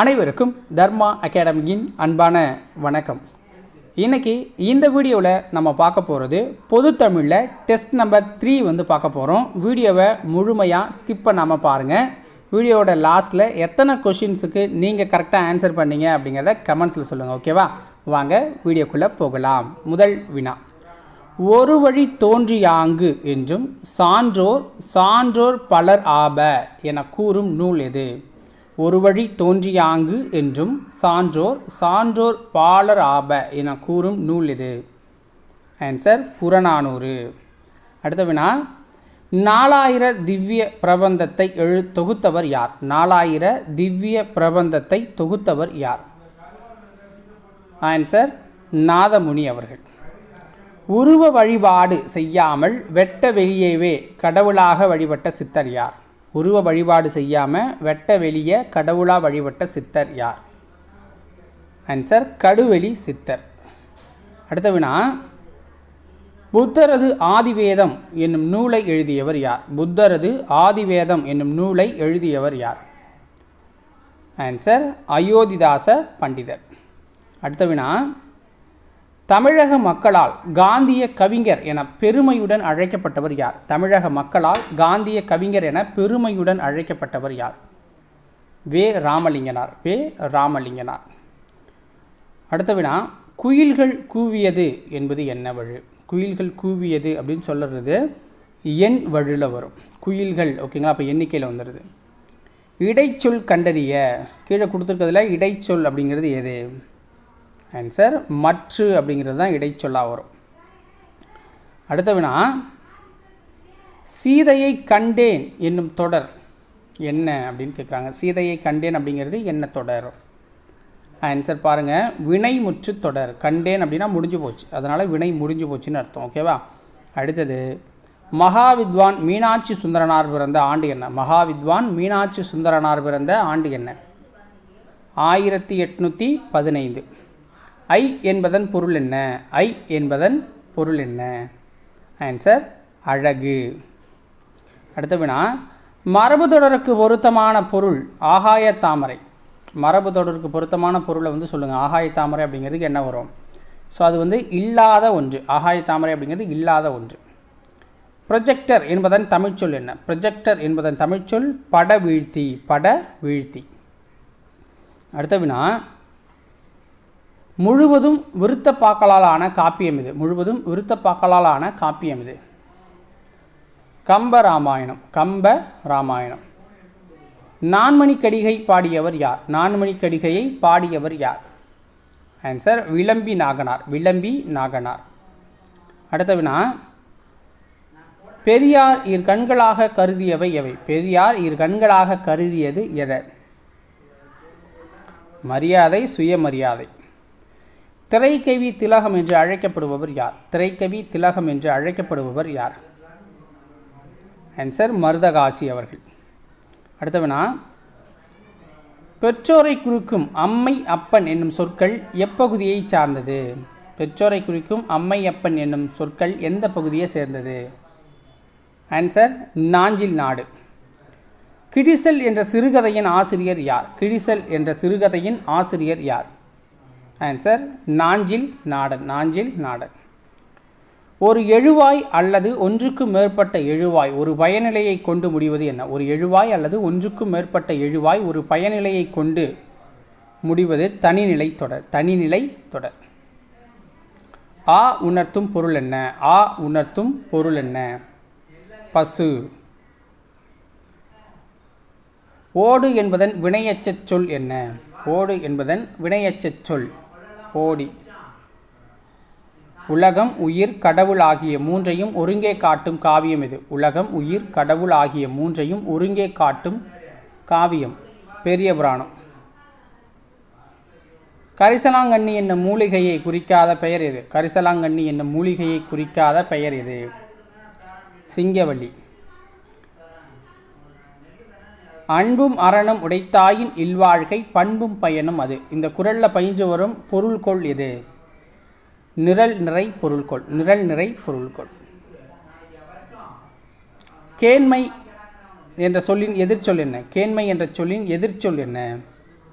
அனைவருக்கும் தர்மா அகாடமியின் அன்பான வணக்கம். இன்றைக்கி இந்த வீடியோவில் நம்ம பார்க்க போகிறது பொது தமிழில் டெஸ்ட் நம்பர் த்ரீ வந்து பார்க்க போகிறோம் வீடியோவை முழுமையாக ஸ்கிப் பண்ணாமல் பாருங்கள் வீடியோவோட லாஸ்ட்டில் எத்தனை கொஷின்ஸுக்கு நீங்கள் கரெக்டாக ஆன்சர் பண்ணீங்க அப்படிங்கிறத கமெண்ட்ஸில் சொல்லுங்கள் ஓகேவா வாங்க வீடியோக்குள்ளே போகலாம். முதல் வினா. ஒரு வழி தோன்றியாங்கு என்றும் சான்றோர் சான்றோர் பலர் ஆப என கூறும் நூல் எது? ஒரு வழி தோன்றியாங்கு என்றும் சான்றோர் சான்றோர் பாலர் ஆப என கூறும் நூல் இது. ஆன்சர் புறநானூறு. அடுத்த வினா நாலாயிர திவ்ய பிரபந்தத்தை எழு தொகுத்தவர் யார்? நாலாயிர திவ்ய பிரபந்தத்தை தொகுத்தவர் யார்? ஆன்சர் நாதமுனி அவர்கள். உருவ வழிபாடு செய்யாமல் வெட்ட வெளியேவே கடவுளாக வழிபட்ட சித்தர் யார்? உருவ வழிபாடு செய்யாமல் வெட்ட வெளிய கடவுளாக வழிபட்ட சித்தர் யார்? ஆன்சர் கடுவெளி சித்தர். அடுத்த வினா புத்தரது ஆதிவேதம் என்னும் நூலை எழுதியவர் யார்? புத்தரது ஆதிவேதம் என்னும் நூலை எழுதியவர் யார்? ஆன்சர் அயோத்திதாச பண்டிதர். அடுத்த வினா தமிழக மக்களால் காந்திய கவிஞர் என பெருமையுடன் அழைக்கப்பட்டவர் யார்? தமிழக மக்களால் காந்திய கவிஞர் என பெருமையுடன் அழைக்கப்பட்டவர் யார்? வே. ராமலிங்கனார். வே. ராமலிங்கனார். அடுத்த வினா குயில்கள் கூவியது என்பது என்ன வழு? குயில்கள் கூவியது அப்படின்னு சொல்லுறது எண் வழுல வரும். குயில்கள் ஓகேங்களா அப்போ எண்ணிக்கையில் வந்துடுது இடைச்சொல் கண்டறிய கீழே கொடுத்துருக்கிறதுல இடைச்சொல் அப்படிங்கிறது எது? ஆன்சர் மற்று அப்படிங்கிறது தான் இடைச்சொல்லாக வரும். அடுத்த வினா சீதையை கண்டேன் என்னும் தொடர் என்ன அப்படின்னு கேட்குறாங்க. சீதையை கண்டேன் அப்படிங்கிறது என்ன தொடர்? ஆன்சர் பாருங்கள் வினைமுற்று தொடர். கண்டேன் அப்படின்னா முடிஞ்சு போச்சு. அதனால் வினை முடிஞ்சு போச்சுன்னு அர்த்தம். ஓகேவா அடுத்தது மகாவித்வான் மீனாட்சி சுந்தரனார் பிறந்த ஆண்டு என்ன? மகாவித்வான் மீனாட்சி சுந்தரனார் பிறந்த ஆண்டு என்ன? ஆயிரத்தி எட்நூற்றி பதினைந்து. ஐ என்பதன் பொருள் என்ன? ஐ என்பதன் பொருள் என்ன? ஆன்சர் அழகு. அடுத்த வினா மரபு தொடருக்கு பொருத்தமான பொருள் ஆகாய தாமரை. மரபு தொடருக்கு பொருத்தமான பொருளை வந்து சொல்லுங்கள் ஆகாய தாமரை அப்படிங்கிறதுக்கு என்ன வரும்? ஸோ அது வந்து இல்லாத ஒன்று. ஆகாய தாமரை அப்படிங்கிறது இல்லாத ஒன்று. ப்ரொஜெக்டர் என்பதன் தமிழ்ச்சொல் என்ன? ப்ரொஜெக்டர் என்பதன் தமிழ்ச்சொல் பட வீழ்த்தி பட வீழ்த்தி அடுத்த வினா முழுவதும் விருத்தப்பாக்களால் ஆன காப்பியம் இது. முழுவதும் விருத்தப்பாக்களால் காப்பியம் இது. கம்ப ராமாயணம். கம்ப ராமாயணம். நான்மணி கடிகை பாடியவர் யார்? நான்மணி கடிகையை பாடியவர் யார்? ஆன்சர் விளம்பி நாகனார். விளம்பி நாகனார். அடுத்த வினா பெரியார் இரு கண்களாக கருதியவை எவை? பெரியார் இரு கண்களாக கருதியது எதை? மரியாதை சுயமரியாதை. திரைக்கவி திலகம் என்று அழைக்கப்படுபவர் யார்? திரைக்கவி திலகம் என்று அழைக்கப்படுபவர் யார்? ஆன்சர் மருதகாசி அவர்கள். அடுத்தவனா? பெற்றோரை குறிக்கும் அம்மை அப்பன் என்னும் சொற்கள் எப்பகுதியை சார்ந்தது? பெற்றோரை குறிக்கும் அம்மை அப்பன் என்னும் சொற்கள் எந்த பகுதியை சேர்ந்தது? ஆன்சர் நாஞ்சில் நாடு. கிடிசல் என்ற சிறுகதையின் ஆசிரியர் யார்? கிடிசல் என்ற சிறுகதையின் ஆசிரியர் யார்? ஆன்சர் நாஞ்சில் நாடன் நாஞ்சில் நாடன். ஒரு எழுவாய் அல்லது ஒன்றுக்கு மேற்பட்ட எழுவாய் ஒரு பயநிலையை கொண்டு முடிவது என்ன? ஒரு எழுவாய் அல்லது ஒன்றுக்கு மேற்பட்ட எழுவாய் ஒரு பயநிலையை கொண்டு முடிவது தனிநிலை தொடர் தனிநிலை தொடர். ஆ உணர்த்தும் பொருள் என்ன? ஆ உணர்த்தும் பொருள் என்ன? பசு. ஓடு என்பதன் வினையச்சச் சொல் என்ன? ஓடு என்பதன் வினையச்சச் சொல். ஓடி உலகம் உயிர் கடவுள் ஆகிய மூன்றையும் ஒருங்கே காட்டும் காவியம் இது. உலகம் உயிர் கடவுள் ஆகிய மூன்றையும் ஒருங்கே காட்டும் காவியம். பெரிய புராணம். கரிசலாங்கண்ணி என்னும் மூலிகையை குறிக்காத பெயர் இது. கரிசலாங்கண்ணி என்னும் மூலிகையை குறிக்காத பெயர் இது. சிங்கவள்ளி. அன்பும் அறனும் உடைத்தாயின் இல்வாழ்க்கை பண்பும் பயனும் அது. இந்த குரலில் பயின்று வரும் பொருள்கொள் எது? நிரல் நிறை பொருள்கொள். நிரல் நிறை பொருள்கொள். கேண்மை என்ற சொல்லின் எதிர்ச்சொல் என்ன? கேண்மை என்ற சொல்லின் எதிர்ச்சொல் என்ன?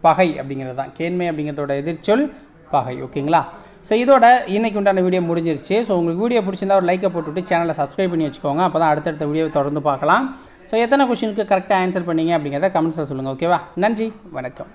பகை அப்படிங்கிறது தான். கேண்மை அப்படிங்கிறதோட எதிர்ச்சொல் பகை. ஓகேங்களா? ஸோ இதோட இன்னைக்கு உண்டான வீடியோ முடிஞ்சிருச்சு. ஸோ உங்களுக்கு வீடியோ பிடிச்சிருந்தா ஒரு லைக்கை போட்டுவிட்டு சேனலை சப்ஸ்கிரைப் பண்ணி வச்சுக்கோங்க. அப்போ தான் அடுத்தடுத்த வீடியோவை தொடர்ந்து பார்க்கலாம். ஸோ எத்தனை கொஷினுக்கு கரெக்டாக ஆன்சர் பண்ணீங்க அப்படிங்கிறத கமெண்ட்ஸில் சொல்லுங்கள் ஓகேவா நன்றி வணக்கம்.